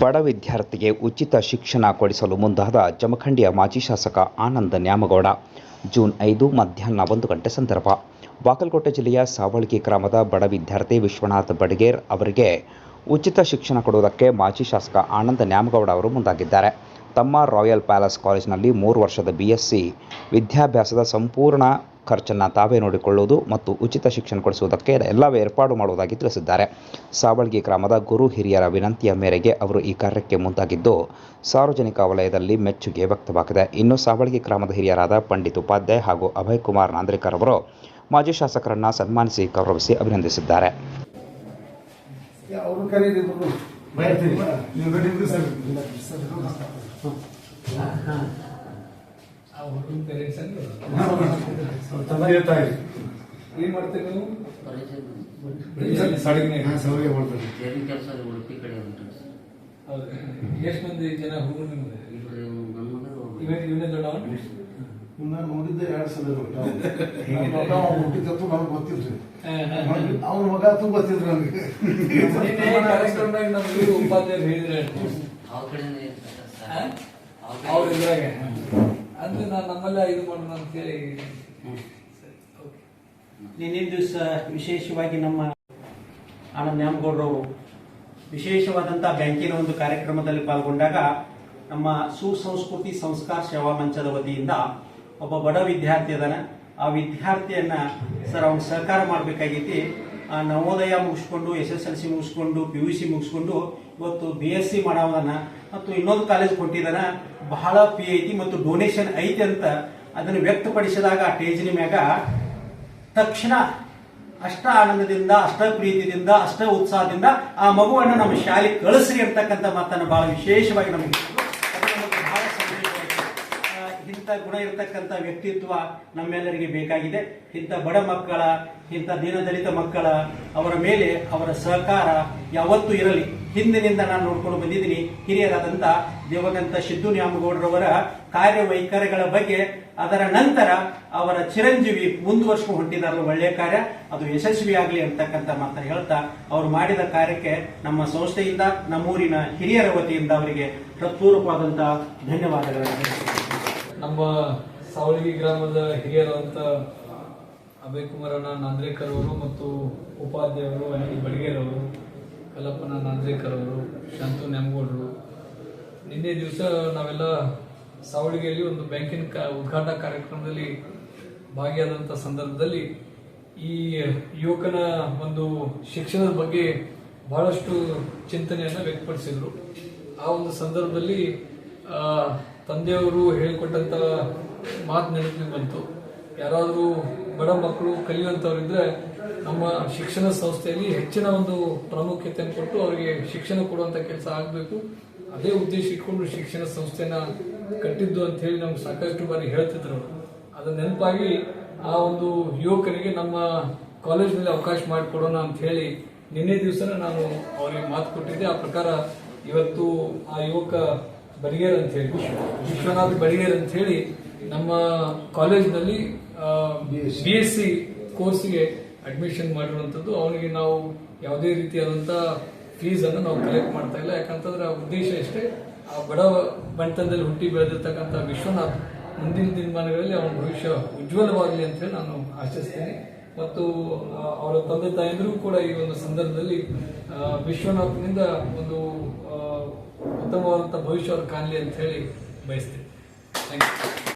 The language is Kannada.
ಬಡ ವಿದ್ಯಾರ್ಥಿಗೆ ಉಚಿತ ಶಿಕ್ಷಣ ಕೊಡಿಸಲು ಮುಂದಾದ ಜಮಖಂಡಿಯ ಮಾಜಿ ಶಾಸಕ ಆನಂದ ನ್ಯಾಮಗೌಡ. ಜೂನ್ ಐದು ಮಧ್ಯಾಹ್ನ ಒಂದು ಗಂಟೆ ಸಂದರ್ಭ. ಬಾಗಲಕೋಟೆ ಜಿಲ್ಲೆಯ ಸಾವಳ್ಗಿ ಗ್ರಾಮದ ಬಡ ವಿದ್ಯಾರ್ಥಿ ವಿಶ್ವನಾಥ್ ಬಡಗೇರ್ ಅವರಿಗೆ ಉಚಿತ ಶಿಕ್ಷಣ ಕೊಡುವುದಕ್ಕೆ ಮಾಜಿ ಶಾಸಕ ಆನಂದ ನ್ಯಾಮಗೌಡ ಅವರು ಮುಂದಾಗಿದ್ದಾರೆ. ತಮ್ಮ ರಾಯಲ್ ಪ್ಯಾಲೇಸ್ ಕಾಲೇಜಿನಲ್ಲಿ ಮೂರು ವರ್ಷದ ಬಿ ವಿದ್ಯಾಭ್ಯಾಸದ ಸಂಪೂರ್ಣ ಖರ್ಚನ್ನು ತಾವೇ ನೋಡಿಕೊಳ್ಳುವುದು ಮತ್ತು ಉಚಿತ ಶಿಕ್ಷಣ ಕೊಡಿಸುವುದಕ್ಕೆ ಎಲ್ಲ ಏರ್ಪಾಡು ಮಾಡುವುದಾಗಿ ತಿಳಿಸಿದ್ದಾರೆ. ಸಾವಳ್ಗಿ ಗ್ರಾಮದ ಗುರು ಹಿರಿಯರ ವಿನಂತಿಯ ಮೇರೆಗೆ ಅವರು ಈ ಕಾರ್ಯಕ್ಕೆ ಮುಂದಾಗಿದ್ದು ಸಾರ್ವಜನಿಕ ವಲಯದಲ್ಲಿ ಮೆಚ್ಚುಗೆ ವ್ಯಕ್ತವಾಗಿದೆ. ಇನ್ನು ಸಾವಳ್ಗಿ ಗ್ರಾಮದ ಹಿರಿಯರಾದ ಪಂಡಿತ್ ಉಪಾಧ್ಯಾಯ ಹಾಗೂ ಅಭಯ್ ಕುಮಾರ್ ನಾಂದ್ರಿಕರ್ ಅವರು ಮಾಜಿ ಶಾಸಕರನ್ನು ಸನ್ಮಾನಿಸಿ ಗೌರವಿಸಿ ಅಭಿನಂದಿಸಿದ್ದಾರೆ ಅವರು ಕರೀರಿ ಇಬ್ರು. ನೀವು ರೆಡಿ ಸರ್ ಆ ಹುಡುಗನ ಪೇರೆಂಟ್ಸ್ ಅಂದ್ರೆ ತಂದೆ ತಾಯಿ ಏನ್ ಮಾಡ್ತೀರಿ ನೀವು? ಸಾಡಿಗೆ ಸಾವಿಗೆ ಮಾಡ್ತಾರೆ. ಜರಿ ಕೆಲಸ ಉಡುಪಿ ಕಡೆ ಉಂಟು. ಹೌದು. ಎಷ್ಟು ಮಂದಿ ಜನ ಹುಡುಗರು ನಿಮ್ದು ಇಬ್ರು ಗಂಡ್ಮಗರು ಇವೇ ಇವನೇ ದೊಡ್ಡವ ನಾನು ನೋಡಿದ್ದೆ ಎರಡು ಸಲ ಹುಟ್ಟಿದ್ದು ನನಗೆ ಗೊತ್ತಿಲ್ರಿ. ಅವ್ರ ಮಗ ತುಂಬ ಗೊತ್ತಿದ್ರು ನನಗೆ. ಕಾರ್ಯಕ್ರಮದಾಗ ನಮ್ಗೆ ಉಪಾಧ್ಯಾಯರು ಹೇಳಿದ್ರೆ ಅವ್ರ ಸರ್. ಕಡೆ- ಅವ್ರ ಇದ್ರಾಗ ಅಂದ್ರೆ ನಾನು ನಮ್ಮಲ್ಲೇ ಇದು ಮಾಡೋಣ ಅಂತ ಹೇಳಿ ನಿನ್ನೆ ದಿವಸ ವಿಶೇಷವಾಗಿ ನಮ್ಮ ಆನಂದ್ ನ್ಯಾಮಗೌಡರವರು ವಿಶೇಷವಾದಂಥ ಬ್ಯಾಂಕಿನ ಒಂದು ಕಾರ್ಯಕ್ರಮದಲ್ಲಿ ಪಾಲ್ಗೊಂಡಾಗ ನಮ್ಮ ಸುಸಂಸ್ಕೃತಿ ಸಂಸ್ಕಾರ ಸೇವಾ ಮಂಚದ ವತಿಯಿಂದ ಒಬ್ಬ ಬಡ ವಿದ್ಯಾರ್ಥಿ ಅದಾನ ಆ ವಿದ್ಯಾರ್ಥಿಯನ್ನ ಸರ್, ಅವ್ನ ಸಹಕಾರ ಮಾಡಬೇಕಾಗೈತಿ. ನವೋದಯ ಮುಗಿಸ್ಕೊಂಡು ಎಸ್ ಎಸ್ ಎಲ್ ಸಿ ಮುಗಿಸ್ಕೊಂಡು ಪಿ ಯು ಸಿ ಮುಗಿಸ್ಕೊಂಡು ಇವತ್ತು ಬಿ ಎಸ್ ಸಿ ಮಾಡೋದನ್ನ ಮತ್ತು ಇನ್ನೊಂದು ಕಾಲೇಜ್ ಕೊಟ್ಟಿದ್ದಾನ ಬಹಳ ಪಿ ಐತಿ ಮತ್ತು ಡೊನೇಷನ್ ಐತಿ ಅಂತ ಅದನ್ನು ವ್ಯಕ್ತಪಡಿಸಿದಾಗ ಆ ಟೇಜಿನ ಮ್ಯಾಗ ತಕ್ಷಣ ಅಷ್ಟ ಆನಂದದಿಂದ, ಅಷ್ಟ ಪ್ರೀತಿಯಿಂದ, ಅಷ್ಟ ಉತ್ಸಾಹದಿಂದ ಆ ಮಗುವನ್ನು ನಮ್ಮ ಶಾಲೆಗೆ ಕಳಿಸ್ರಿ ಅಂತಕ್ಕಂಥ ಮಾತನ್ನು ಬಹಳ ವಿಶೇಷವಾಗಿ ನಮಗೆ ಹೇಳಿದ್ರು. ಅದು ನಮಗೆ ಬಹಳ ಸಂತೋಷವಾಯಿತು. ಆ, ಇಂಥ ಗುಣ ಇರತಕ್ಕಂಥ ವ್ಯಕ್ತಿತ್ವ ನಮ್ಮೆಲ್ಲರಿಗೆ ಬೇಕಾಗಿದೆ. ಇಂಥ ಬಡ ಮಕ್ಕಳ, ಇಂಥ ದೀನದಲಿತ ಮಕ್ಕಳ, ಅವರ ಮೇಲೆ ಅವರ ಸಹಕಾರ ಯಾವತ್ತೂ ಇರಲಿ. ಹಿಂದಿನಿಂದ ನಾನು ನೋಡ್ಕೊಂಡು ಬಂದಿದ್ದೀನಿ, ಹಿರಿಯರಾದಂಥ ದೇವಗಂತ ಸಿದ್ದು ನ್ಯಾಮಗೌಡರವರ ಕಾರ್ಯವೈಖರಿಗಳ ಬಗ್ಗೆ, ಅದರ ನಂತರ ಅವರ ಚಿರಂಜೀವಿ ಮುಂದುವರ್ಸ್ಕೊಂಡು ಹೊಂಟಿದಾರಲ್ಲ ಒಳ್ಳೆಯ ಕಾರ್ಯ, ಅದು ಯಶಸ್ವಿಯಾಗಲಿ ಅಂತಕ್ಕಂಥ ಮಾತನ್ನು ಹೇಳ್ತಾ, ಅವರು ಮಾಡಿದ ಕಾರ್ಯಕ್ಕೆ ನಮ್ಮ ಸಂಸ್ಥೆಯಿಂದ, ನಮ್ಮೂರಿನ ಹಿರಿಯರ ವತಿಯಿಂದ ಅವರಿಗೆ ಹೃತ್ಪೂರ್ವಕವಾದಂಥ ಧನ್ಯವಾದಗಳನ್ನು ನಮ್ಮ ಸಾವಳಗಿ ಗ್ರಾಮದ ಹಿರಿಯರಾದಂಥ ಅಭಯ್ ಕುಮಾರಣ್ಣ ನಾಂದ್ರೇಕರ್ ಅವರು ಮತ್ತು ಉಪಾಧ್ಯಾಯರು ಅನಿಲ್ ಬಡಿಗೇರವರು ಕಲ್ಲಪ್ಪನ ನಾಂದ್ರೇಕರ್ ಅವರು, ಶಾಂತು ನ್ಯಾಮಗೌಡರು. ನಿನ್ನೆ ದಿವಸ ನಾವೆಲ್ಲ ಸಾವಳಿಗೆಯಲ್ಲಿ ಒಂದು ಬ್ಯಾಂಕಿನ ಕ, ಉದ್ಘಾಟನಾ ಕಾರ್ಯಕ್ರಮದಲ್ಲಿ ಭಾಗಿಯಾದಂಥ ಸಂದರ್ಭದಲ್ಲಿ ಈ ಯುವಕನ ಒಂದು ಶಿಕ್ಷಣದ ಬಗ್ಗೆ ಬಹಳಷ್ಟು ಚಿಂತನೆಯನ್ನು ವ್ಯಕ್ತಪಡಿಸಿದರು. ಆ ಒಂದು ಸಂದರ್ಭದಲ್ಲಿ ತಂದೆಯವರು ಹೇಳಿಕೊಟ್ಟಂತ ಮಾತು ನೆನಪಿಗೆ ಬಂತು. ಯಾರಾದರೂ ಬಡ ಮಕ್ಕಳು ಕಲಿಯುವಂಥವ್ರಿದ್ರೆ ನಮ್ಮ ಶಿಕ್ಷಣ ಸಂಸ್ಥೆಯಲ್ಲಿ ಹೆಚ್ಚಿನ ಒಂದು ಪ್ರಾಮುಖ್ಯತೆಯನ್ನು ಕೊಟ್ಟು ಅವರಿಗೆ ಶಿಕ್ಷಣ ಕೊಡುವಂಥ ಕೆಲಸ ಆಗಬೇಕು. ಅದೇ ಉದ್ದೇಶ ಇಟ್ಕೊಂಡು ಶಿಕ್ಷಣ ಸಂಸ್ಥೆನ ಕಟ್ಟಿದ್ದು ಅಂತ ಹೇಳಿ ನಮ್ಗೆ ಸಾಕಷ್ಟು ಬಾರಿ ಹೇಳ್ತಿದ್ರು ಅದು ನೆನಪಾಗಿ ಆ ಒಂದು ಯುವಕರಿಗೆ ನಮ್ಮ ಕಾಲೇಜಿನಲ್ಲಿ ಅವಕಾಶ ಮಾಡಿಕೊಡೋಣ ಅಂತ ಹೇಳಿ ನಿನ್ನೆ ದಿವಸನ ನಾನು ಅವರಿಗೆ ಮಾತು ಕೊಟ್ಟಿದ್ದೆ. ಆ ಪ್ರಕಾರ ಇವತ್ತು ಆ ಯುವಕ ಬಡಿಗೇರ್ ಅಂತ ಹೇಳಿ ವಿಶ್ವನಾಥ್ ಬರಿಗೇರ್ ಅಂತ ಹೇಳಿ ನಮ್ಮ ಕಾಲೇಜಿನಲ್ಲಿ ಬಿ ಎಸ್ ಸಿ ಕೋರ್ಸ್ಗೆ ಅಡ್ಮಿಷನ್ ಮಾಡಿರುವಂಥದ್ದು. ಅವನಿಗೆ ನಾವು ಯಾವುದೇ ರೀತಿಯಾದಂಥ ಫೀಸ್ ಅನ್ನು ನಾವು ಕಲೆಕ್ಟ್ ಮಾಡ್ತಾ ಇಲ್ಲ. ಯಾಕಂತಂದ್ರೆ ಆ ಉದ್ದೇಶ ಇಷ್ಟೇ. ಆ ಬಡ ಬಣ್ತನದಲ್ಲಿ ಹುಟ್ಟಿ ಬೆಳೆದಿರ್ತಕ್ಕಂಥ ವಿಶ್ವನಾಥ್ ಮುಂದಿನ ದಿನಮಾನಗಳಲ್ಲಿ ಅವನ ಭವಿಷ್ಯ ಉಜ್ವಲವಾಗಲಿ ಅಂತ ಹೇಳಿ ನಾನು ಆಶಿಸ್ತೇನೆ. ಮತ್ತು ಅವರ ತಂದೆ ತಾಯಂದಿರೂ ಕೂಡ ಈ ಒಂದು ಸಂದರ್ಭದಲ್ಲಿ ವಿಶ್ವನಾಥ್ನಿಂದ ಒಂದು ಉತ್ತಮವಾದಂಥ ಭವಿಷ್ಯ ಅವ್ರು ಕಾಣಲಿ ಅಂತ ಹೇಳಿ ಬಯಸ್ತೇನೆ. Thank you